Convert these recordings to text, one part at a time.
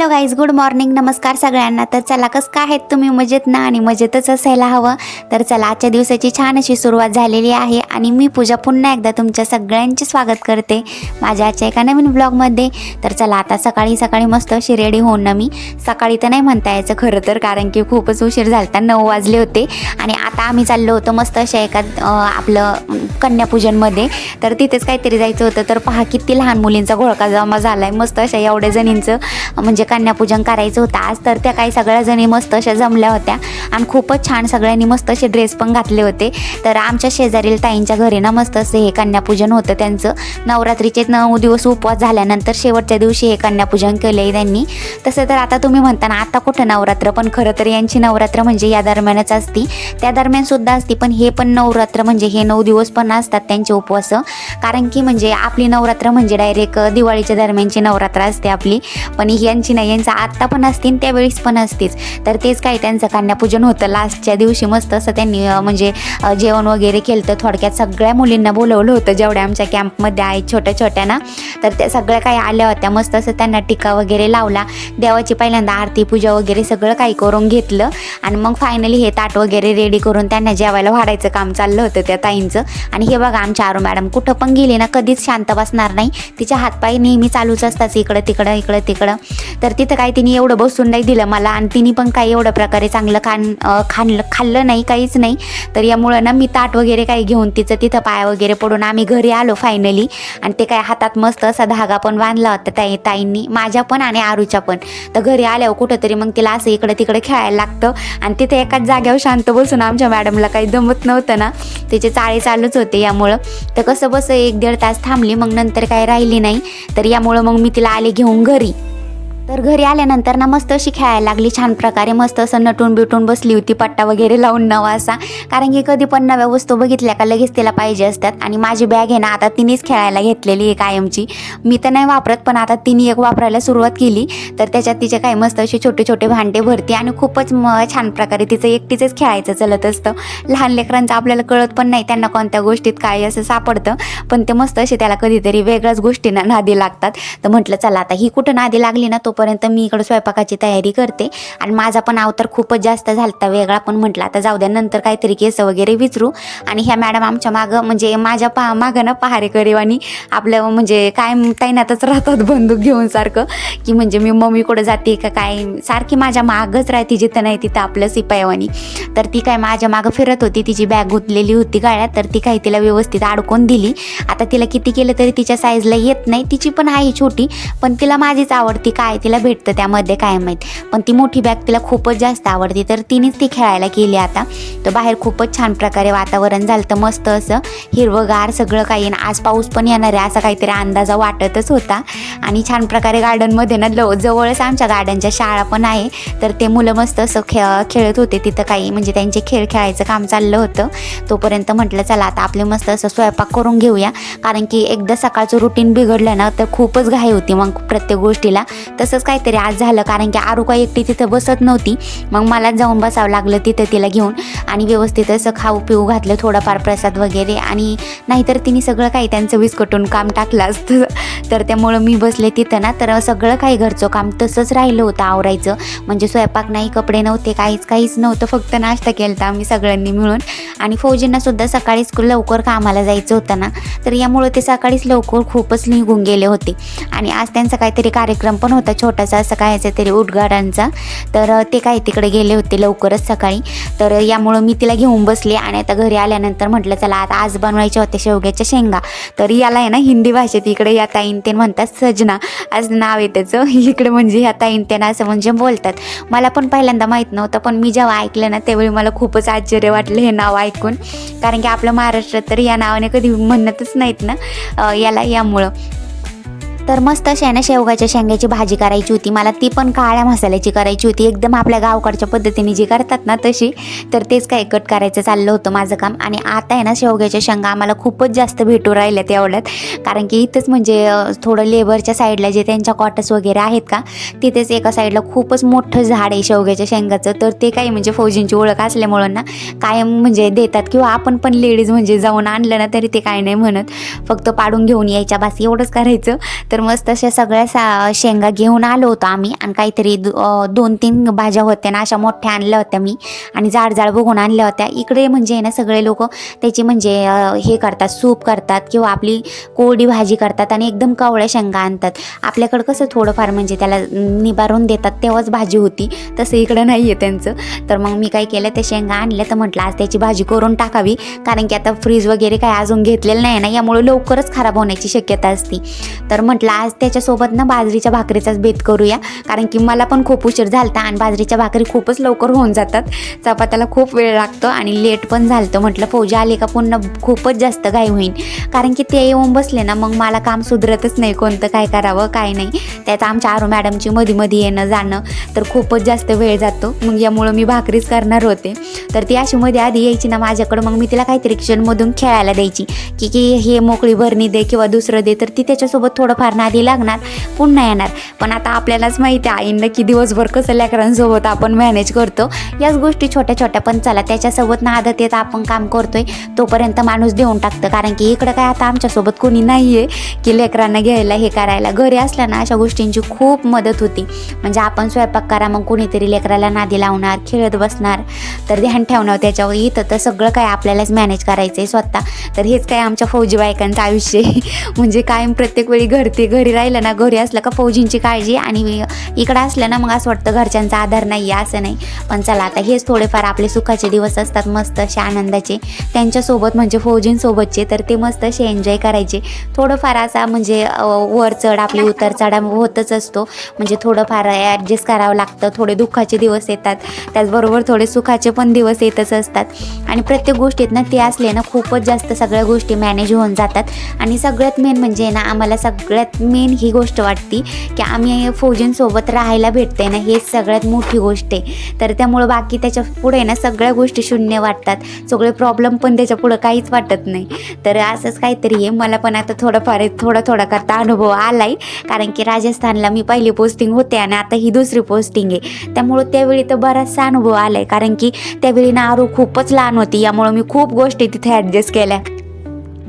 Hello guys good morning नमस्कार सगळ्यांना. तर चला कसं काय आहेत तुम्ही? मजेत ना? आणि मजेतच असायला हवं. तर चला आजच्या दिवसाची छान अशी सुरुवात झालेली आहे. आणि मी पूजा पुन्हा एकदा तुमच्या सगळ्यांचे स्वागत करते माझ्या आजच्या एका नवीन ब्लॉगमध्ये तर चला आता सकाळी सकाळी मस्त अशी रेडी होऊन ना मी सकाळी तर नाही म्हणता यायचं खरं तर कारण की खूपच उशीर झालता नऊ वाजले होते. आणि आता आम्ही चाललो होतो मस्त अशा एका आपलं कन्यापूजनमध्ये. तर तिथेच काहीतरी जायचं होतं. तर पहा किती लहान मुलींचा घोळका जमा झाला आहे मस्त अशा एवढ्या जणींचं म्हणजे कन्यापूजन करायचं होतं. आज तर त्या काही सगळ्या जणी मस्त अशा जमल्या होत्या. आणि खूपच छान सगळ्यांनी मस्त असे ड्रेस पण घातले होते. तर आमच्या शेजारील ताईंच्या घरी ना मस्त असं हे कन्यापूजन होतं त्यांचं. नवरात्रीचे नऊ दिवस उपवास झाल्यानंतर शेवटच्या दिवशी हे कन्यापूजन केलं त्यांनी. तसं तर आता तुम्ही म्हणता ना आता कुठं नवरात्र? पण खरं तर यांची नवरात्र म्हणजे या दरम्यानच असती. त्या दरम्यान सुद्धा असती. पण हे पण नवरात्र म्हणजे हे नऊ दिवस पण असतात त्यांचे उपवास. कारण की म्हणजे आपली नवरात्र म्हणजे डायरेक्ट दिवाळीच्या दरम्यानची नवरात्र असते आपली. पण यांची नाही यांचं आत्ता पण असतील त्यावेळीस त्यावेळेस पण असतेच. तर तेच काही त्यांचं कन्यापूजन होतं. लास्टच्या दिवशी मस्त असं त्यांनी म्हणजे जेवण वगैरे केलं तर थोडक्यात सगळ्या मुलींना बोलवलं होतं. जेवढ्या आमच्या कॅम्पमध्ये आहेत छोट्या छोट्या ना तर त्या सगळ्या काही आल्या होत्या. मस्त असं त्यांना टिका वगैरे लावला. देवाची पहिल्यांदा आरती पूजा वगैरे सगळं काही करून घेतलं. आणि मग फायनली हे ताट वगैरे रेडी करून त्यांना जेवायला वाढायचं काम चाललं होतं त्या ताईंचं. आणि हे बघा आमच्या आरू मॅडम कुठं पण गेली ना कधीच शांत बसणार नाही. तिच्या हातपाय नेहमी चालूच असतात इकडं तिकडं इकडं तिकडं. तर तिथं काही तिने एवढं बसून नाही दिलं मला आणि तिने पण काही एवढ्या प्रकारे चांगलं खान खाणलं खाल्लं नाही काहीच नाही. तर यामुळं ना मी ताट वगैरे काही घेऊन तिचं तिथं पाय वगैरे पडून आम्ही घरी आलो फायनली आणि ते काय हातात मस्त असा धागा पण बांधला होता ताई ताईंनी माझ्या पण आणि आरूच्या पण. तर घरी आल्यावर कुठंतरी मग तिला असं इकडं तिकडं खेळायला लागतं. आणि तिथे एकाच जाग्यावर शांत बसून आमच्या मॅडमला काही जमत नव्हतं ना. तिचे चाळे चालूच होते यामुळं. तर कसं बस एक दीड तास थांबली मग नंतर काही राहिली नाही. तर यामुळं मग मी तिला आले घेऊन घरी. तर घरी आल्यानंतर ना मस्त अशी खेळायला लागली. छान प्रकारे मस्त असं नटून बिटून बसली होती पट्टा वगैरे लावून नवा असा. कारण की कधी पण नव्या वस्तू बघितल्या का लगेच तिला पाहिजे असतात. आणि माझी बॅग आहे ना आता तिनेच खेळायला घेतलेली आहे कायमची. मी तर नाही वापरत पण आता तिने एक वापरायला सुरुवात केली. तर त्याच्यात तिचे काय मस्त असे छोटे छोटे भांडे भरते आणि खूपच म छान प्रकारे तिचं एकटीचंच खेळायचं चलत असतं. लहान लेकरांचं आपल्याला कळत पण नाही त्यांना कोणत्या गोष्टीत काय असं सापडतं. पण ते मस्त असे त्याला कधीतरी वेगळ्याच गोष्टींना नादी लागतात. तर म्हटलं चला आता ही कुठं नादी लागली ना तो तोपर्यंत मी इकडं स्वयंपाकाची तयारी करते. आणि माझा पण अवतार खूपच जास्त झालता वेगळा पण म्हटलं. आता जाऊ द्या नंतर काहीतरी केस वगैरे विचरू. आणि ह्या मॅडम आमच्या मागं म्हणजे माझ्या पा मागं ना पहारेकरी आणि आपलं म्हणजे काय तैनातच राहतात बंदूक घेऊन सारखं. की म्हणजे मी मम्मी कुठं जाते का काय? सारखी माझ्या मागच राहते जिथं नाही तिथं आपलं सिपायवानी. तर ती काय माझ्या मागं फिरत होती तिची बॅग गुंतलेली होती गाळ्यात. तर ती काही तिला व्यवस्थित अडकून दिली. आता तिला किती केलं तरी तिच्या साईजला येत नाही. तिची पण आहे छोटी पण तिला माझीच आवडती. काय तिला भेटतं त्यामध्ये काय माहीत. पण ती मोठी बॅग तिला खूपच जास्त आवडती. तर तिनेच ती खेळायला केली आता. तर बाहेर खूपच छान प्रकारे वातावरण झालं तर मस्त असं हिरवंगार सगळं काही. आणि आज पाऊस पण येणार आहे. असा काहीतरी अंदाजा वाटतच होता. आणि छान प्रकारे गार्डनमध्ये ना लव जवळच आमच्या गार्डनच्या शाळा पण आहे. तर ते मुलं मस्त असं खेळ खेळत होते. तिथं काही म्हणजे त्यांचे खेळ खेळायचं काम चाललं होतं. तोपर्यंत म्हटलं चला आता आपले मस्त असं स्वयंपाक करून घेऊया. कारण की एकदा सकाळचं रुटीन बिघडलं ना तर खूपच घाई होती मग प्रत्येक गोष्टीला. तसंच काहीतरी आज झालं कारण की आरुका काही एकटी तिथं बसत नव्हती. मग मला जाऊन बसावं लागलं तिथं तिला घेऊन आणि व्यवस्थित असं खाऊ पिऊ घातलं थोडाफार प्रसाद वगैरे आणि नाहीतर तिने सगळं काही त्यांचं विस्कटून काम टाकलं असतं. तर त्यामुळं मी बसले तिथं ना तर सगळं काही घरचं काम तसंच राहिलं होतं आवरायचं. म्हणजे स्वयंपाक नाही कपडे नव्हते काहीच काहीच नव्हतं फक्त नाश्ता केला होता आम्ही सगळ्यांनी मिळून. आणि फौजींना सुद्धा सकाळीच लवकर कामाला जायचं होतं ना तर यामुळं ते सकाळीच लवकर खूपच निघून गेले होते. आणि आज त्यांचा काहीतरी कार्यक्रम पण होता छोटासा असं कायचा तरी उद्घाटनचा. तर ते काही तिकडे गेले होते लवकरच सकाळी. तर यामुळं मी तिला घेऊन बसले आणि आता घरी आल्यानंतर म्हटलं चला आता आज बनवायच्या होत्या शेवग्याच्या शेंगा. तर याला आहे ना हिंदी भाषेत इकडे या ताईन ते म्हणतात सजना असं नाव आहे त्याचं इकडे म्हणजे ह्या ताईन ते असं म्हणजे बोलतात. मला पण पहिल्यांदा माहीत नव्हतं पण मी जेव्हा ऐकलं ना त्यावेळी मला खूपच आश्चर्य वाटलं हे नाव ऐकून. कारण की आपलं महाराष्ट्रात तर या नावाने कधी म्हणतच नाहीत ना याला यामुळं. तर मस्त अशी आहे ना शेवगाच्या शेंग्याची भाजी करायची होती. मला ती पण काळ्या मसाल्याची करायची होती. एकदम आपल्या गावकडच्या पद्धतीने जी करतात ना तशी तर तेच काय कट करायचं चाललं होतं माझं काम. आणि आता आहे ना शेवग्याच्या शेंगा आम्हाला खूपच जास्त भेटू राहिल्या तेवढ्यात. कारण की इथंच म्हणजे थोडं लेबरच्या साईडला जे त्यांच्या कॉटस वगैरे आहेत का तिथेच एका साईडला खूपच मोठं झाड आहे शेवग्याच्या शेंगाचं. तर ते काही म्हणजे फौजींची ओळख असल्यामुळं ना कायम म्हणजे देतात. किंवा आपण पण लेडीज म्हणजे जाऊन आणलं ना तरी ते काय नाही म्हणत. फक्त पाडून घेऊन यायच्या बास एवढंच करायचं. तर मस्त अशा सगळ्या सा शेंगा घेऊन आलो होतो आम्ही. आणि काहीतरी दो- दोन तीन भाज्या होत्या ना अशा मोठ्या आणल्या होत्या मी. आणि जाड जाड बघून आणल्या होत्या. इकडे म्हणजे आहे ना सगळे लोक त्याची म्हणजे हे करतात सूप करतात किंवा आपली कोरडी भाजी करतात आणि एकदम कवळ्या शेंगा आणतात. आपल्याकडं कसं थोडंफार म्हणजे त्याला निबारून देतात तेव्हाच भाजी होती. तसं इकडं नाही आहे त्यांचं. तर मग मी काय केलं ते शेंगा आणल्या. तर म्हटलं आज त्याची भाजी करून टाकावी. कारण की आता फ्रीज वगैरे काय अजून घेतलेलं नाही ना. यामुळे लवकरच खराब होण्याची शक्यता असते. तर म्हटलं म्हटलं आज त्याच्यासोबत ना बाजरीच्या भाकरीचाच बेत करूया. कारण की मला पण खूप उशीर झालता आणि बाजरीच्या भाकरी खूपच लवकर होऊन जातात. चपात्याला खूप वेळ लागतो आणि लेट पण झालतं म्हटलं फौजी आले का पुन्हा खूपच जास्त घाई होईल कारण की ते येऊन बसले ना मग मला काम सुधरतच नाही कोणतं काय करावं काय नाही. त्यात आमच्या आरो मॅडमची मध्ये मध्ये येणं जाणं तर खूपच जास्त वेळ जातो. मग यामुळं मी भाकरीच करणार होते. तर ती अशी मध्ये आधी यायची ना माझ्याकडं मग मी तिला काहीतरी किचनमधून खेळायला द्यायची. की की हे मोकळी भरणी दे किंवा दुसरं दे तर ती त्याच्यासोबत थोडंफार नादी लागणार पुन्हा येणार. पण आता आपल्यालाच माहिती आहे आईनं की दिवसभर कसं लेकरांसोबत आपण मॅनेज करतो. याच गोष्टी छोट्या छोट्या पण चला त्याच्यासोबत ना आदत येत आपण काम करतोय तोपर्यंत माणूस देऊन टाकतं. कारण की इकडं काय आता आमच्यासोबत कोणी नाही आहे की लेकरांना घ्यायला हे करायला. घरी असल्या ना अशा गोष्टींची खूप मदत होती. म्हणजे आपण स्वयंपाक करा मग कोणीतरी लेकराला नादी लावणार खेळत बसणार. तर ध्यान ठेवणार त्याच्यावर. इथं तर सगळं काय आपल्यालाच मॅनेज करायचं आहे स्वतः. तर हेच काय आमच्या फौजी बायकांचं आयुष्य आहे. म्हणजे कायम प्रत्येक वेळी घरती घरी राहिलं ना घरी असलं का फौजींची काळजी आणि इकडं असलं ना मग असं वाटतं घरच्यांचा आधार नाही आहे असं नाही. पण चला आता हेच थोडेफार आपले सुखाचे दिवस असतात मस्त असे आनंदाचे. त्यांच्यासोबत म्हणजे फौजींसोबतचे तर ते मस्त असे एन्जॉय करायचे. थोडंफार असा म्हणजे वर चढ आपली उतर चढा होतच असतो. म्हणजे थोडंफार ॲडजस्ट करावं लागतं थोडे दुःखाचे दिवस येतात. त्याचबरोबर थोडे सुखाचे पण दिवस येतच असतात. आणि प्रत्येक गोष्टीत ना ते असले ना खूपच जास्त सगळ्या गोष्टी मॅनेज होऊन जातात. आणि सगळ्यात मेन म्हणजे ना आम्हाला सगळ्यात मेन ही गोष्ट वाटती की आम्ही फौजींसोबत राहायला भेटते ना हे सगळ्यात मोठी गोष्ट आहे. तर त्यामुळं बाकी त्याच्या पुढे ना सगळ्या गोष्टी शून्य वाटतात. सगळे प्रॉब्लेम पण त्याच्या पुढं काहीच वाटत नाही. तर असंच काहीतरी आहे. मला पण आता थोडंफार थोडा थोडा करता अनुभव आलाय. कारण की राजस्थानला मी पहिली पोस्टिंग होते आणि आता ही दुसरी पोस्टिंग आहे. त्यामुळं त्यावेळी तर बराचसा अनुभव आलाय. कारण की त्यावेळी ना आरू खूपच लहान होती. यामुळं मी खूप गोष्टी तिथे ॲडजस्ट केल्या.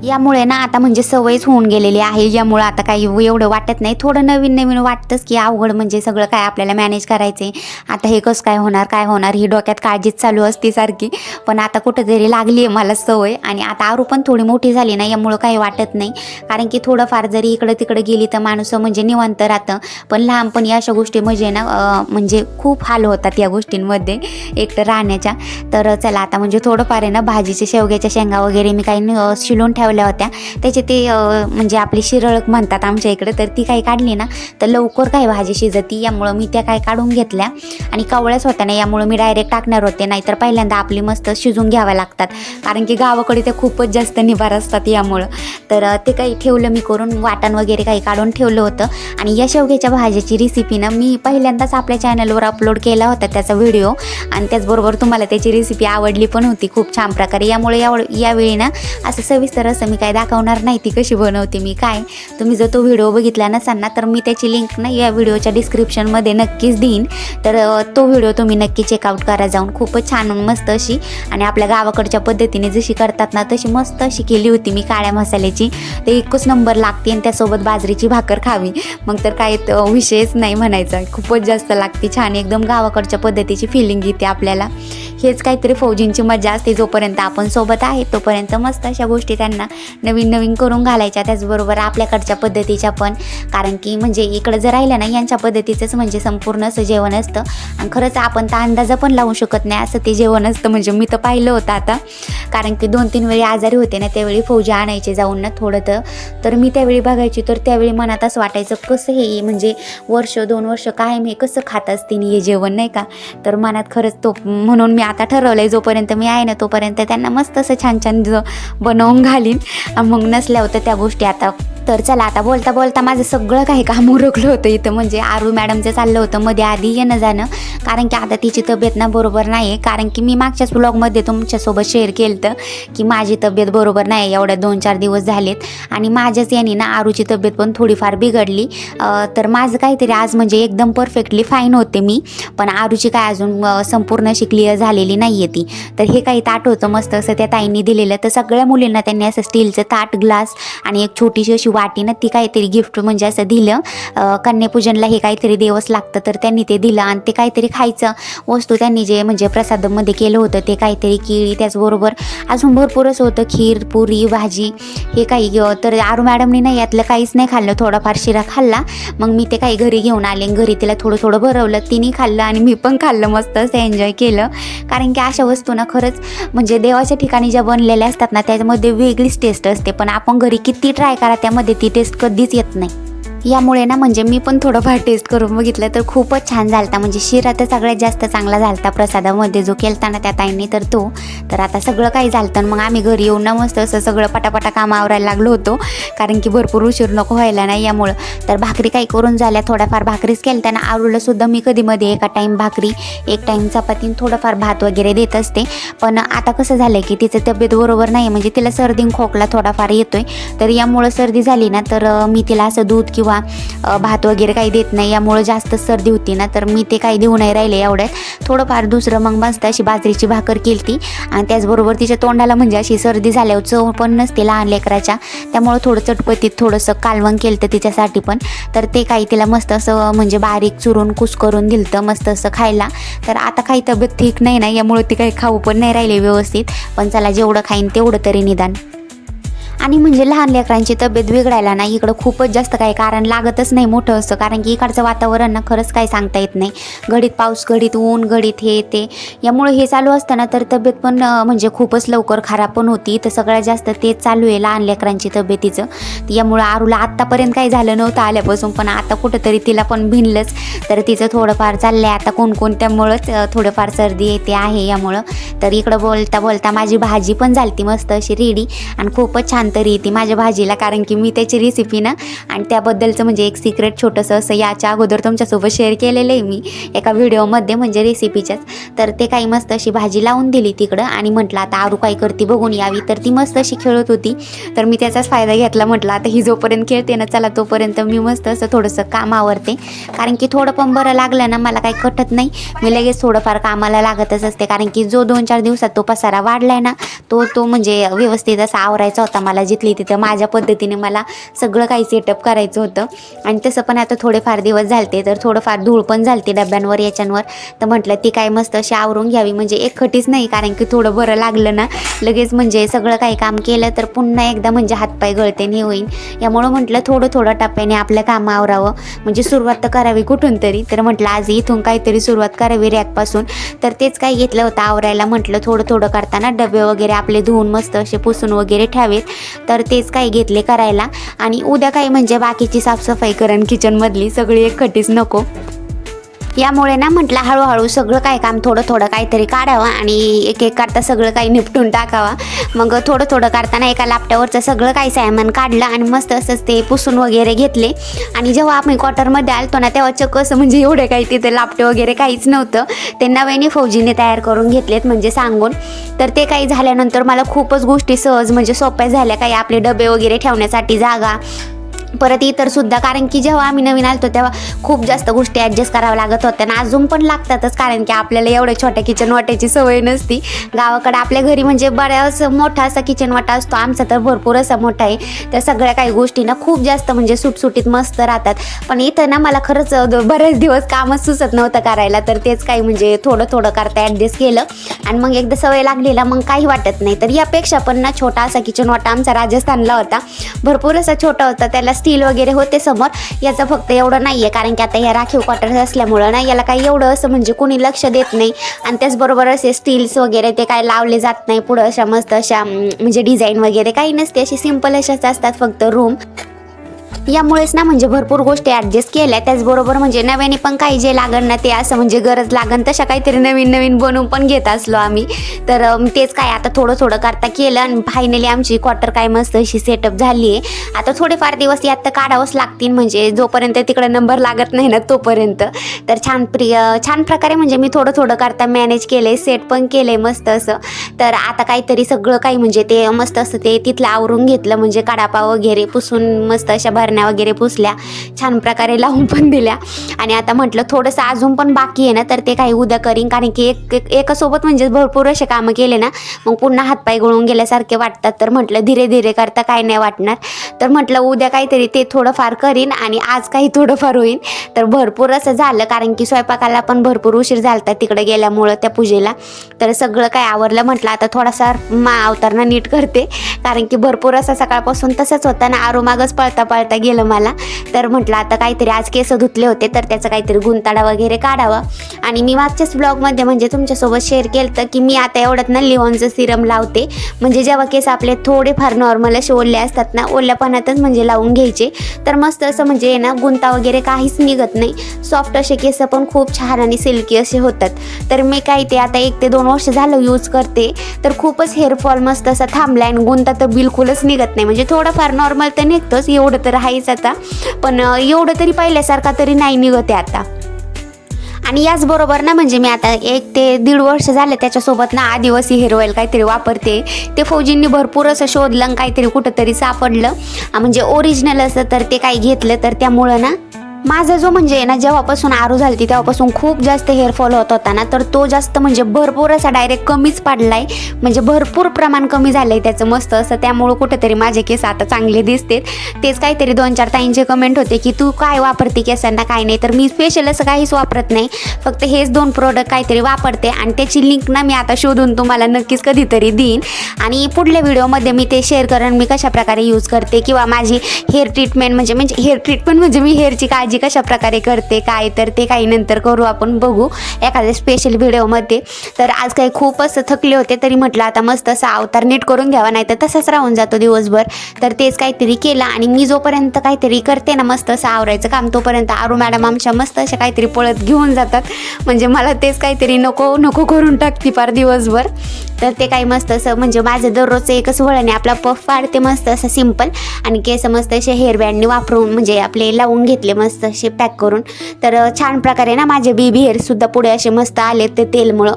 यामुळे ना आता म्हणजे सवयच होऊन गेलेली आहे. यामुळे आता काही एवढं वाटत नाही. थोडं नवीन नवीन वाटतंच की अवघड म्हणजे सगळं काय आपल्याला मॅनेज करायचं आहे आता हे कसं काय होणार काय होणार? ही डोक्यात काळजीच चालू असते सारखी. पण आता कुठंतरी लागली आहे मला सवय. आणि आता आरू पण थोडी मोठी झाली ना यामुळं काही वाटत नाही. कारण की थोडंफार जरी इकडं तिकडं गेली तर माणूस म्हणजे निवांत राहतं. पण लहानपणी अशा गोष्टी म्हणजे ना म्हणजे खूप हाल होतात या गोष्टींमध्ये एकटं राहण्याच्या. तर चला आता म्हणजे थोडंफार आहे ना भाजीचे शेवग्याच्या शेंगा वगैरे मी काही न- शिलून लावल्या होत्या. त्याचे ते म्हणजे आपली शिरळक म्हणतात आमच्या इकडे तर ती काही काढली ना तर लवकर काही भाजी शिजती यामुळं मी त्या काही काढून घेतल्या. आणि कवळ्याच होत्या ना यामुळं मी डायरेक्ट टाकणार होते नाहीतर पहिल्यांदा आपली मस्त शिजून घ्याव्या लागतात. कारण की गावाकडे ते खूपच जास्त निभार असतात यामुळं. तर ते काही ठेवलं मी करून वाटण वगैरे काही काढून ठेवलं होतं. आणि या शेवग्याच्या भाज्याची रेसिपी ना मी पहिल्यांदाच आपल्या चॅनलवर अपलोड केला होता त्याचा व्हिडिओ आणि त्याचबरोबर तुम्हाला त्याची रेसिपी आवडली पण होती खूप छान प्रकारे. यामुळे याव यावेळी ना असं सविस्तर असं मी काय दाखवणार नाही ती कशी बनवते मी काय. तुम्ही जर तो व्हिडिओ बघितला नसाल ना तर मी त्याची लिंक ना या व्हिडिओच्या डिस्क्रिप्शनमध्ये नक्कीच देईन. तर तो व्हिडिओ तुम्ही नक्की चेकआउट करा जाऊन. खूपच छान मस्त अशी. आणि आपल्या गावाकडच्या पद्धतीने जशी करतात ना तशी मस्त अशी केली होती मी काळ्या मसाल्याची. ते एकच नंबर लागते आणि त्यासोबत बाजरीची भाकर खावी. मग तर काय विषयच नाही म्हणायचा. खूपच जास्त लागते. छान एकदम गावाकडच्या पद्धतीची फिलिंग येते आपल्याला. हेच काहीतरी फौजींची मजा असते जोपर्यंत आपण सोबत आहे तोपर्यंत मस्त अशा गोष्टी त्यांना नवीन नवीन करून घालायच्या. त्याचबरोबर आपल्याकडच्या पद्धतीच्या पण. कारण की म्हणजे इकडं जर राहिलं ना यांच्या पद्धतीचंच म्हणजे संपूर्ण असं जेवण असतं. आणि खरंच आपण तर अंदाजा पण लावू शकत नाही असं ते जेवण असतं. म्हणजे मी तर पाहिलं होतं आता. कारण की दोन तीन वेळी आजारी होते ना त्यावेळी फौजी आणायचे जाऊन ना थोडं तर. मी त्यावेळी बघायची तर त्यावेळी मनात असं वाटायचं कसं हे म्हणजे वर्ष दोन वर्ष काय मी कसं खात असते हे जेवण नाही का? तर मनात खरंच तो म्हणून मी आता ठरवलं आहे जोपर्यंत मी आहे ना तोपर्यंत त्यांना मस्त असं छान छान बनवून घालीन. मग नसल्या होत्या त्या गोष्टी आता. तर चला आता बोलता बोलता माझं सगळं काही काम उरकलं होतं इथं. म्हणजे आरू मॅडमचं चाललं होतं मध्ये आधी येणं जाणं. कारण की आता तिची तब्येत ना बरोबर नाही आहे कारण की मी मागच्याच ब्लॉगमध्ये तुमच्यासोबत शेअर केलं होतं की माझी तब्येत बरोबर नाही एवढ्या दोन चार दिवस झालेत. आणि माझ्याच यांनी ना आरूची तब्येत पण थोडीफार बिघडली. तर माझं काहीतरी आज म्हणजे एकदम परफेक्टली फाईन होते मी. पण आरूची काय अजून संपूर्ण अशी क्लिअर झालेली नाही आहे ती. तर हे काही ताट होतं मस्त असं त्या ताईंनी दिलेलं. तर सगळ्या मुलींना त्यांनी असं स्टीलचं ताट ग्लास आणि एक छोटीशी अशी वाटी ती काहीतरी गिफ्ट म्हणजे असं दिलं. कन्यापूजनला हे काहीतरी देवच लागतं तर त्यांनी ते दिलं आणि ते काहीतरी खायचं. वस्तू त्यांनी जे म्हणजे प्रसादामध्ये केलं होतं ते काहीतरी केळी त्याचबरोबर अजून भरपूर असं होतं खीर पुरी भाजी हे काही तर आरू मॅडमनी नाही यातलं काहीच नाही खाल्लं. थोडाफार शिरा खाल्ला. मग मी ते काही घरी घेऊन आले घरी तिला थोडं थोडं भरवलं. तिने खाल्लं आणि मी पण खाल्लं. मस्त असं एन्जॉय केलं. कारण की अशा वस्तू ना खरंच म्हणजे देवाच्या ठिकाणी ज्या बनलेल्या असतात ना त्याच्यामध्ये वेगळीच टेस्ट असते. पण आपण घरी किती ट्राय करा त्यामध्ये मध्ये ती टेस्ट कधीच येत नाही. यामुळे ना म्हणजे मी पण थोडंफार टेस्ट करून बघितलं तर खूपच छान झालता. म्हणजे शिरा तर सगळ्यात जास्त चांगला झालता प्रसादामध्ये जो केलता ना त्या ताईंनी तर तो. तर आता सगळं काही झालं तर मग आम्ही घरी येऊन ना मस्त असं सगळं पटापटा काम आवरायला लागलो होतो. कारण की भरपूर उशीर नको व्हायला नाही यामुळं. तर भाकरी काही करून झाल्या थोड्याफार भाकरीच केल्या. त्यांना आवडलंसुद्धा सुद्धा मी कधीमध्ये एका टाईम भाकरी एक टाईम चपातीन थोडंफार भात वगैरे देत असते. पण आता कसं झालं की तिचं तब्येत बरोबर नाही म्हणजे तिला सर्दी खोकला थोडाफार येतोय. तर यामुळं सर्दी झाली ना तर मी तिला असं दूध किंवा किंवा भात वगैरे काही देत नाही यामुळं जास्त सर्दी होती ना तर मी ते काही देऊ नाही राहिले एवढ्यात. थोडंफार दुसरं मग मस्त अशी बाजरीची भाकर केली होती आणि त्याचबरोबर तिच्या तोंडाला म्हणजे अशी सर्दी झाल्यावर चव पण नसते लहान लेकराच्या. त्यामुळं थोडं चटपटीत थोडंसं कालवण केलं तिच्यासाठी पण. तर ते काही तिला मस्त असं म्हणजे बारीक चुरून कुस करून दिलतं मस्त असं खायला. तर आता काही तब्येत ठीक नाही ना यामुळे ती काही खाऊ पण नाही राहिली व्यवस्थित. पण चला जेवढं खाईन तेवढं तरी निदान. आणि म्हणजे लहान लेकरांची तब्येत बिघडायला ना इकडं खूपच जास्त काही कारण लागतच नाही मोठं असतं कारण की इकडचं वातावरण ना खरंच काही सांगता येत नाही. घडीत पाऊस घडीत ऊन घडीत हे ते. यामुळे हे चालू असताना तर तब्येत पण म्हणजे खूपच लवकर खराब पण होती. तर सगळ्यात जास्त तेच चालू आहे लहान लेकरांची तब्येतीचं. यामुळं आरूला आत्तापर्यंत काही झालं नव्हतं आल्यापासून पण आता कुठंतरी तिला पण भिनलंच. तर तिचं थोडंफार चाललं आहे आता कोणकोणत्यामुळंच थोडंफार सर्दी येते आहे यामुळं. तर इकडं बोलता बोलता माझी भाजी पण झाली ती मस्त अशी रेडी. आणि खूपच छान तरी येते माझ्या भाजीला कारण की मी त्याची रेसिपी ना आणि त्याबद्दलचं म्हणजे एक सिक्रेट छोटंसं असं याच्या अगोदर तुमच्यासोबत शेअर केलेलं आहे मी एका व्हिडिओमध्ये म्हणजे रेसिपीच्याच तर ते काही मस्त अशी भाजी लावून दिली तिकडं आणि म्हटलं आता आरू काय करते बघून यावी. तर ती मस्त अशी खेळत होती. तर मी त्याचाच फायदा घेतला म्हटलं आता ही जोपर्यंत खेळते ना चला तोपर्यंत मी मस्त असं थोडंसं काम आवरते. कारण की थोडं पण बरं लागलं ना मला काही कटत नाही. मी लगेच थोडंफार कामाला लागतच असते कारण की जो दोन चार दिवसात तो पसारा वाढलाय ना तो तो म्हणजे व्यवस्थित असा आवरायचा होता मला. जिथली तिथं माझ्या पद्धतीने मला सगळं काही सेटअप करायचं होतं. आणि तसं पण आता थोडेफार दिवस झालते तर थोडंफार धूळ पण झालते डब्यांवर याच्यांवर. तर म्हटलं ती काय मस्त अशी आवरून घ्यावी म्हणजे एकखटीच नाही कारण की थोडं बरं लागलं ना. लगेच म्हणजे सगळं काही काम केलं तर पुन्हा एकदा म्हणजे हातपाय गळते नाही होईल यामुळं म्हटलं थोडं थोडं टप्प्याने आपलं काम आवरावं. म्हणजे सुरुवात तर करावी कुठून तरी तर म्हटलं आज इथून काहीतरी सुरुवात करावी रॅकपासून. तर तेच काय घेतलं होतं आवरायला म्हटलं थोडं थोडं करताना डबे वगैरे आपले धुवून मस्त असे पुसून वगैरे ठेवेत तर तेच काही घेतले करायला. आणि उद्या काही म्हणजे बाकीची साफसफाई करण किचनमधली सगळी एक एकखटीच नको. यामुळे ना म्हटलं हळूहळू सगळं काय काम थोडं थोडं काहीतरी काढावं आणि एक एक करता सगळं काही निपटून टाकावा. मग थोडं थोडं करताना एका लापट्यावरचं सगळं काही सायमन काढलं आणि मस्त असंच ते पुसून वगैरे घेतले. आणि जेव्हा आम्ही क्वार्टरमध्ये आलतो ना तेव्हा चक्क असं म्हणजे एवढे काही तिथे लापटे वगैरे काहीच नव्हतं. ते नव्याने फौजीने तयार करून घेतलेत म्हणजे सांगून. तर ते काही झाल्यानंतर मला खूपच गोष्टी सहज म्हणजे सोप्या झाल्या. काही आपले डबे वगैरे ठेवण्यासाठी जागा परत इतर सुद्धा कारण की जेव्हा आम्ही नवीन आलतो तेव्हा खूप जास्त गोष्टी ॲडजस्ट कराव्या लागत होत्या. आणि अजून पण लागतातच कारण की आपल्याला एवढ्या छोट्या किचन वाट्याची सवय नसती. गावाकडे आपल्या घरी म्हणजे बऱ्याच मोठा असा किचन वाटा असतो. आमचा तर भरपूर असा मोठा आहे. त्या सगळ्या काही गोष्टींना खूप जास्त म्हणजे सुटसुटीत मस्त राहतात. पण इथं ना मला खरंच बरेच दिवस कामच सुचत नव्हतं करायला. तर तेच काही म्हणजे थोडं थोडं करता ॲडजस्ट केलं. आणि मग एकदा सवय लागलेला मग काही वाटत नाही. तर यापेक्षा पण ना छोटा असा किचन वाटा आमचा राजस्थानला होता. भरपूर असा छोटा होता. त्याला स्टील वगैरे होते समोर याचं फक्त एवढं नाही आहे कारण की आता या राखीव क्वार्टर्स असल्यामुळं ना याला काही एवढं असं म्हणजे कोणी लक्ष देत नाही. आणि त्याचबरोबर असे स्टील्स वगैरे ते काय लावले जात नाही. पुढं अशा मस्त अशा म्हणजे डिझाईन वगैरे काही नसते. अशी सिंपल अशाच असतात फक्त रूम यामुळेच ना म्हणजे भरपूर गोष्टी ॲडजस्ट केल्या. त्याचबरोबर म्हणजे नव्याने पण काही जे लागण ना ते असं म्हणजे गरज लागन तशा काहीतरी नवीन नवीन बनवून पण घेत असलो आम्ही. तर तेच काय आता थोडं थोडं करता केलं आणि फायनली आमची क्वार्टर काय मस्त अशी सेटअप झाली आहे. आता थोडेफार दिवस यात तर काढावंच लागतील म्हणजे जोपर्यंत तिकडे नंबर लागत नाही ना तोपर्यंत. तर छान प्रिय छान प्रकारे म्हणजे मी थोडं थोडं करता मॅनेज केले सेट पण केलं आहे मस्त असं. तर आता काहीतरी सगळं काही म्हणजे ते मस्त असं ते तिथलं आवरून घेतलं म्हणजे कडापा वगैरे पुसून मस्त अशा भर बरण्या वगैरे पुसल्या छान प्रकारे लावून पण दिल्या. आणि आता म्हटलं थोडंसं अजून पण बाकी आहे ना तर ते काही उद्या करीन. कारण की एक एकासोबत म्हणजे भरपूर असे कामं केले ना मग पुन्हा हातपाय गळून गेल्यासारखे वाटतात. तर म्हटलं धीरे धीरे करता काय नाही वाटणार. तर म्हटलं उद्या काहीतरी ते थोडंफार करीन आणि आज काही थोडंफार होईन. तर भरपूर असं झालं कारण की स्वयंपाकाला पण भरपूर उशीर झालता तिकडे गेल्यामुळं त्या पूजेला. तर सगळं काय आवरलं म्हटलं आता थोडासा मा अवतारणं नीट करते. कारण की भरपूर असं सकाळपासून तसंच होता ना आरोमागच पळता पळता गेलं मला. तर म्हटलं आता काहीतरी आज केस धुतले होते तर त्याचं काहीतरी गुंताडा वगैरे काढावा. आणि मी मागच्याच ब्लॉगमध्ये म्हणजे तुमच्यासोबत शेअर केलं तर की मी आता एवढ्यात ना लिओनचं सिरम लावते. म्हणजे जेव्हा केस आपले थोडेफार नॉर्मल असे ओले असतात ना ओल्यापणातच म्हणजे लावून घ्यायचे. तर मस्त असं म्हणजे ना गुंता वगैरे काहीच निघत नाही. सॉफ्ट असे केस पण खूप छान आणि सिल्की असे होतात. तर मी काही ते आता एक ते दोन वर्ष झालं यूज करते. तर खूपच हेअरफॉल मस्त असा थांबला आणि गुंता तर बिलकुलच निघत नाही. म्हणजे थोडंफार नॉर्मल तर निघतोच एवढं तर आहे आहेच आता. पण एवढं तरी पहिल्यासारखा तरी नाही निघते आता. आणि याचबरोबर ना म्हणजे मी आता एक ते दीड वर्ष झालं त्याच्यासोबत ना आदिवासी हेअर ऑइल काहीतरी वापरते. ते फौजींनी भरपूर असं शोधलं आणि काहीतरी कुठंतरी सापडलं. म्हणजे ओरिजिनल असं तर ते काही घेतलं तर त्यामुळं ना माझा जो म्हणजे ना जेव्हापासून आरू झाली तेव्हापासून खूप जास्त हेअरफॉल होत होता ना तर तो जास्त म्हणजे भरपूर असा डायरेक्ट कमीच पडलाय. म्हणजे भरपूर प्रमाण कमी झालंय त्याचं मस्त असं. त्यामुळं कुठेतरी माझे केस आता चांगले दिसतेत. तेच काहीतरी दोन चार ताईंचे कमेंट होते की तू काय वापरते केसांना? काय नाही तर मी स्पेशल असं काहीच वापरत नाही. फक्त हेच दोन प्रोडक्ट काहीतरी वापरते आणि त्याची लिंक ना मी आता शोधून तुम्हाला नक्कीच कधीतरी देईन. आणि पुढल्या व्हिडिओमध्ये मी ते शेअर करेन मी कशा प्रकारे यूज करते किंवा माझी हेअर ट्रीटमेंट म्हणजे म्हणजे हेअर ट्रीटमेंट म्हणजे मी हेअरची काळजी कशा प्रकारे करते काय तर ते काही नंतर करू आपण बघू. एखाद्या स्पेशल व्हिडिओमध्ये तर आज काही खूप असं थकले होते तरी म्हटलं आता मस्त असा अवतार नीट करून घ्यावा नाही तर तसाच राहून जातो दिवसभर. तर तेच काहीतरी केलं आणि मी जोपर्यंत काहीतरी करते ना मस्त असं आवरायचं काम तोपर्यंत आरू मॅडम आमच्या मस्त अशा काहीतरी पळत घेऊन जातात. म्हणजे मला तेच काहीतरी नको नको करून टाकते फार दिवसभर. तर ते काही मस्त असं म्हणजे माझं दररोजचं एकच वळण आपला पफ पाडते मस्त असं सिंपल आणि केस मस्त असे हेअर बँडने वापरून म्हणजे आपले लावून घेतले मस्त. असे पॅक करून. तर छान प्रकारे ना माझे बेबी हेअरसुद्धा पुढे असे मस्त आले ते तेलमुळं.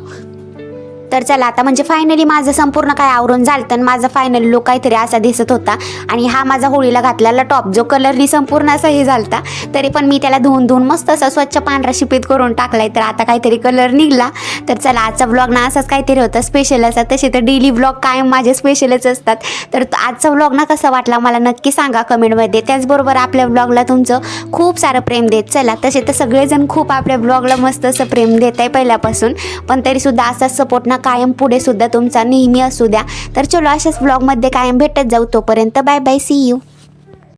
तर चला आता म्हणजे फायनली माझं संपूर्ण काय आवरून झालं तर माझा फायनल लुक काहीतरी असा दिसत होता. आणि हा माझा होळीला घातलेला टॉप जो कलरनी संपूर्ण असा हे झालता तरी पण मी त्याला धुवून धुवून मस्त असा स्वच्छ पांढरा शिपीत करून टाकलाय. तर आता काहीतरी कलर निघला. तर चला आजचा ब्लॉग ना असाच काहीतरी होता स्पेशल असा. तसे तर डेली ब्लॉग कायम माझे स्पेशलच असतात. तर आजचा ब्लॉग ना कसा वाटला मला नक्की सांगा कमेंटमध्ये त्याचबरोबर आपल्या ब्लॉगला तुमचं खूप सारं प्रेम देत. चला तसे तर सगळेजण खूप आपल्या ब्लॉगला मस्त असं प्रेम देत आहे पहिल्यापासून. पण तरीसुद्धा असाच सपोर्ट ना कायम पुढे सुद्धा तुमचा नेहमी असू द्या. तर चलो अशाच ब्लॉगमध्ये कायम भेटत जाऊ तोपर्यंत बाय बाय सी यू